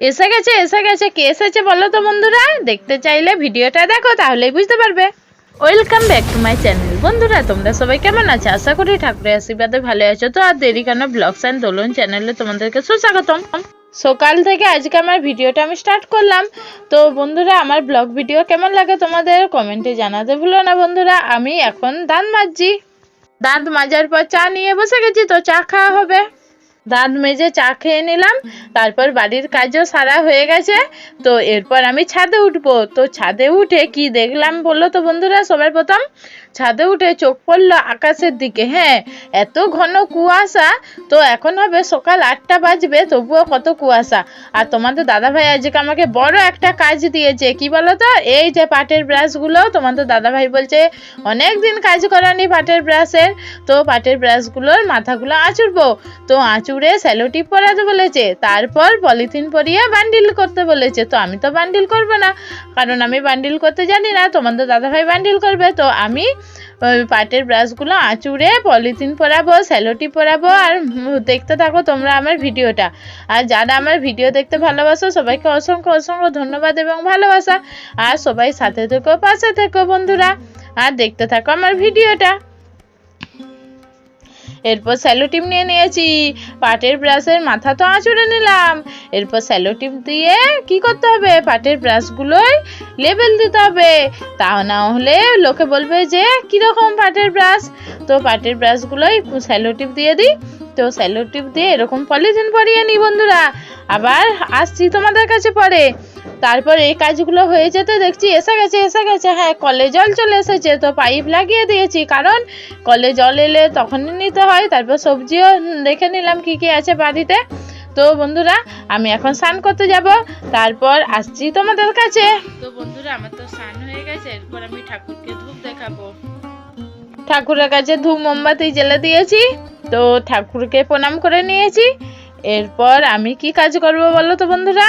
এসে গেছে এসে গেছে। কে এসেছে বলো তো বন্ধুরা? দেখতে চাইলে ভিডিওটা দেখো, তাহলেই বুঝতে পারবে। Welcome back to my channel বন্ধুরা, তোমরা সবাই কেমন আছো? আশা করি ঠাকুরের আশীর্বাদে ভালো আছো তো, আর দেরি কেন? ব্লগস অ্যান্ড দোলন চ্যানেলে তোমাদেরকে সুস্বাগতম। সকাল থেকে আজকে আমার ভিডিওটা আমি স্টার্ট করলাম। তো বন্ধুরা, আমার ব্লগ ভিডিও কেমন লাগে তোমাদের কমেন্টে জানাতে ভুলো না বন্ধুরা। আমি এখন দাঁত মাজছি। দাঁত মাজার পর চা নিয়ে বসে গেছি, তো চা খাওয়া হবে। দাঁত মেজে চা খেয়ে নিলাম। তারপর বাড়ির কাজও সারা হয়ে গেছে। তো এরপর আমি ছাদে উঠবো। তো ছাদে উঠে কি দেখলাম বলল তো বন্ধুরা? সবার প্রথম ছাদে উঠে চোখ পড়ল আকাশের দিকে। হ্যাঁ এত ঘন কুয়াশা। তো এখন হবে সকাল আটটা বাজবে, তবুও কত কুয়াশা। আর তোমাদের দাদাভাই আজকে আমাকে বড় একটা কাজ দিয়েছে। কি বলো তো? এই যে পাটের ব্রাশগুলো, তোমাদের দাদাভাই বলছে অনেক দিন কাজ করানি পাটের ব্রাশের। তো পাটের ব্রাশগুলোর মাথাগুলো আঁচড়বো। তো আঁচুড়ে স্যালোটি পরাতে বলেছে, তারপর পলিথিন পরিয়ে বান্ডিল করতে বলেছে, তো আমি তো বান্ডিল করব না। কারণ আমি বান্ডিল করতে জানি না তোমাদের দাদাভাই বান্ডিল করবে, তো আমি পাটের ব্রাশগুলো আঁচুড়ে পলিথিন পরাবো স্যালোটি পরাবো, আর দেখতে থাকো তোমরা আমার ভিডিওটা। আর যারা আমার ভিডিও দেখতে ভালোবাসো, সবাইকে অসংখ্য অসংখ্য ধন্যবাদ এবং ভালোবাসা। আর সবাই সাথে থেকো, পাশে থেকো বন্ধুরা। আর দেখতে থাকো আমার ভিডিওটা। এরপর স্যালোটিপ নিয়ে নিয়েছি। পাটের ব্রাশের মাথা তো আঁচড়ে নিলাম। এরপর স্যালোটিপ দিয়ে কি করতে হবে? পাটের ব্রাশগুলোই লেবেল দিতে হবে। তা না হলে লোকে বলবে যে, কীরকম পাটের ব্রাশ? তো পাটের ব্রাশগুলোই স্যালোটিপ দিয়ে দিই। তো স্যালোটিপ দিয়ে এরকম পলিথিন পরিয়ে নিই বন্ধুরা। আবার আসছি তোমাদের কাছে পরে। তারপর এই কাজগুলো হয়ে যেতে দেখছি এসে গেছে এসে গেছে। হ্যাঁ কলে জল চলে এসেছে তো পাইপ লাগিয়ে দিয়েছি। কারণ কলে জল এলে তখনই নিতে হয়। তারপর সবজিও দেখে নিলাম কি কি আছে বাড়িতে। তো বন্ধুরা আমি এখন স্নান করতে যাব। তারপর আসছি তোমাদের কাছে। তো বন্ধুরা আমার তো স্নান হয়ে গেছে। এরপর আমি ঠাকুরকে ধূপ দেখাবো। ঠাকুরের কাছে ধূপ মোমবাতি জ্বেলে দিয়েছি। তো ঠাকুরকে প্রণাম করে নিয়েছি। এরপর আমি কি কাজ করব বলো তো বন্ধুরা?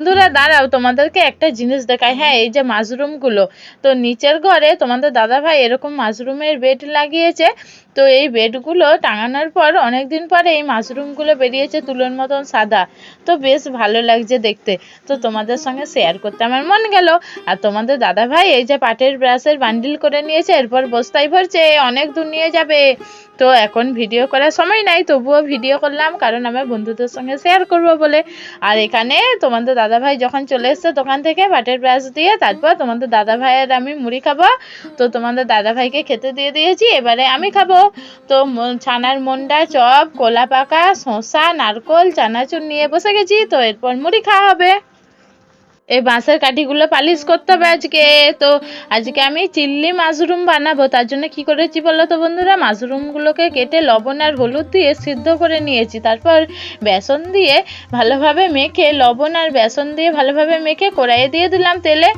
বন্ধুরা, দাঁড়াও, তোমাদেরকে একটা জিনিস দেখাই। হ্যাঁ এই যে মাশরুমগুলো তো নিচের ঘরে তোমাদের দাদা ভাই এরকম মাশরুমের বেড লাগিয়েছে। তো এই বেডগুলো টাঙানোর পর অনেকদিন পরে এই মাশরুমগুলো বেরিয়েছে তুলোর মতন সাদা। তো বেশ ভালো লাগছে দেখতে। তো তোমাদের সঙ্গে শেয়ার করতে আমার মন গেল। আর তোমাদের দাদা ভাই এই যে পাটের ব্রাশের বান্ডিল করে নিয়েছে, এরপর বস্তায় ভরছে, অনেক দূর নিয়ে যাবে। তো এখন ভিডিও করার সময় নাই, তবুও ভিডিও করলাম, কারণ আমার বন্ধুদের সঙ্গে শেয়ার করব বলে। আর এখানে তোমাদের দাদা ভাই যখন চলে এসছে দোকান থেকে বাটের ব্রাশ দিয়ে, তারপর তোমাদের দাদা ভাইয়ের আমি মুড়ি খাব। তো তোমাদের দাদা ভাইকে খেতে দিয়ে দিয়েছি, এবারে আমি খাব। তো ছানার মন্ডা, চপ কলা পাকা শসা, নারকোল, চানাচুর নিয়ে বসে গেছি, তো এরপর মুড়ি খাওয়া হবে। এই বাঁশের কাঠিগুলো পালিশ করতে হবে আজকে। তো আজকে আমি চিল্লি মাশরুম বানাবো। তার জন্য কি করেছি বলো তো বন্ধুরা? মাশরুমগুলোকে কেটে লবণ আর হলুদ দিয়ে সিদ্ধ করে নিয়েছি। তারপর বেসন দিয়ে ভালোভাবে মেখে, লবণ আর বেসন দিয়ে ভালোভাবে মেখে কড়াইয়ে দিয়ে দিলাম তেলে।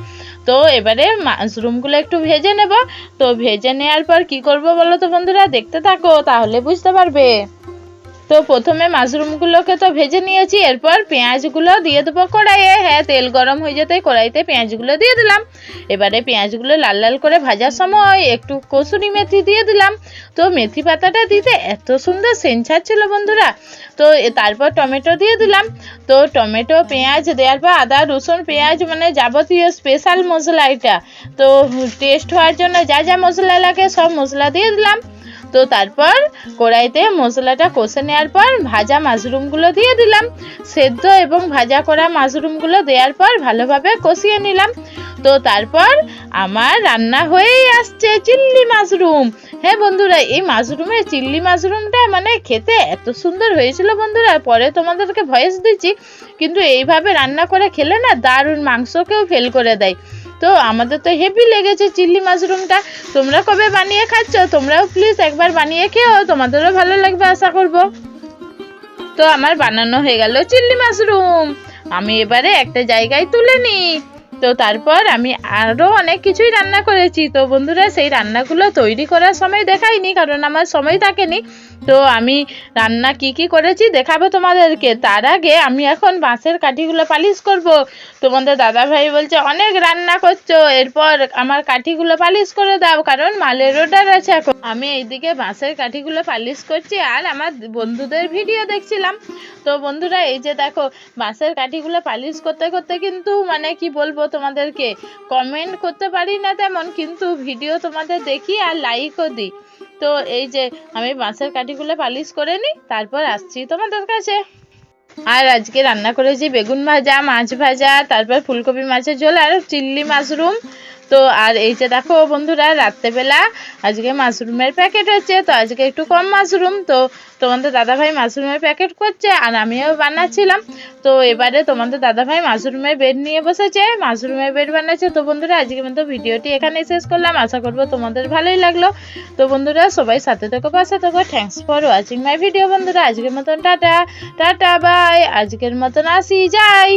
তো এবারে মাশরুমগুলো একটু ভেজে নেব। তো ভেজে নেওয়ার পর কি করব বলো তো বন্ধুরা? দেখতে থাকো, তাহলে বুঝতে পারবে। তো প্রথমে মাশরুমগুলোকে তো ভেজে নিয়েছি, এরপর পেঁয়াজগুলো দিয়ে দেবো কড়াইয়ে। হ্যাঁ তেল গরম হয়ে যেতে কড়াইতে পেঁয়াজগুলো দিয়ে দিলাম। এবারে পেঁয়াজগুলো লাল লাল করে ভাজার সময় একটু কসুরি মেথি দিয়ে দিলাম। তো মেথি পাতাটা দিতে এত সুন্দর সেন্ট ছিল বন্ধুরা। তো তারপর টমেটো দিয়ে দিলাম। তো টমেটো, পেঁয়াজ, দেওয়ার পর আদা, রসুন, পেঁয়াজ মানে যাবতীয় স্পেশাল মশলা এটা। তো টেস্ট হওয়ার জন্য যা যা মশলা লাগে সব মশলা দিয়ে দিলাম। তো তারপর কড়াইতে মশলাটা কষে নেওয়ার পর ভাজা মাশরুমগুলো দিয়ে দিলাম। সেদ্ধ এবং ভাজা করা মাশরুমগুলো দেওয়ার পর ভালোভাবে কষিয়ে নিলাম। তো তারপর আমার রান্না হয়েই আসছে চিল্লি মাশরুম। হ্যাঁ বন্ধুরা, এই মাশরুমের চিল্লি মাশরুমটা মানে খেতে এত সুন্দর হয়েছিল বন্ধুরা, পরে তোমাদেরকে ভয়েস দিচ্ছি। কিন্তু এইভাবে রান্না করে খেলে না দারুণ মাংসকেও ফেল করে দেয়। তো আমাদের তো হেভি লেগেছে চিল্লি মাশরুমটা। তোমরা কবে বানিয়ে খাচ্ছ? তোমরাও প্লিজ একবার বানিয়ে খেও, তোমাদেরও ভালো লাগবে আশা করব। তো আমার বানানো হয়ে গেল চিল্লি মাশরুম। আমি এবারে একটা জায়গায় তুলে নিই। তো তারপর আমি আরও অনেক কিছুই রান্না করেছি। তো বন্ধুরা, সেই রান্নাগুলো তৈরি করার সময় দেখাইনি, কারণ আমার সময় থাকেনি। তো আমি রান্না কি কি করেছি দেখাবো তোমাদেরকে। তার আগে আমি এখন বাঁশের কাঠিগুলো পালিশ করব। তোমাদের দাদা ভাই বলছে, অনেক রান্না করছ। এরপর আমার কাঠিগুলো পালিশ করে দাও, কারণ মালের অর্ডার আছে এখন। আমি এইদিকে বাঁশের কাঠিগুলো পালিশ করছি আর আমার বন্ধুদের ভিডিও দেখছিলাম। তো বন্ধুরা, এই যে দেখো, বাঁশের কাঠিগুলো পালিশ করতে করতে কিন্তু মানে কি বলব তোমাদেরকে কমেন্ট করতে পারি না তেমন, কিন্তু ভিডিও তোমাদের দেখি আর লাইকও দিই। তো এই যে আমি বাঁশের কাঠিগুলো পালিশ করে নিই, তারপর আসছি তোমাদের কাছে। আর আজকে রান্না করেছি বেগুন ভাজা, মাছ ভাজা, তারপর ফুলকপি মাছের ঝোল আর চিল্লি মাশরুম। তো আর এই যে দেখো বন্ধুরা, রাত্রেবেলা আজকে মাশরুমের প্যাকেট হচ্ছে তো আজকে একটু কম মাশরুম। তো তোমাদের দাদাভাই মাশরুমের প্যাকেট করছে আর আমিও বানাচ্ছিলাম। তো এবারে তোমাদের দাদাভাই মাশরুমের বেড নিয়ে বসেছে, মাশরুমের বেড বানাচ্ছে। তো বন্ধুরা আজকে মতো ভিডিওটি এখানেই শেষ করলাম। আশা করব তোমাদের ভালোই লাগল। তো বন্ধুরা, সবাই সাথে থেকো, পাশে থেকো। Thanks for watching my video বন্ধুরা। আজকের মতন টাটা টাটা বাই আজকের মতন আসি, যাই।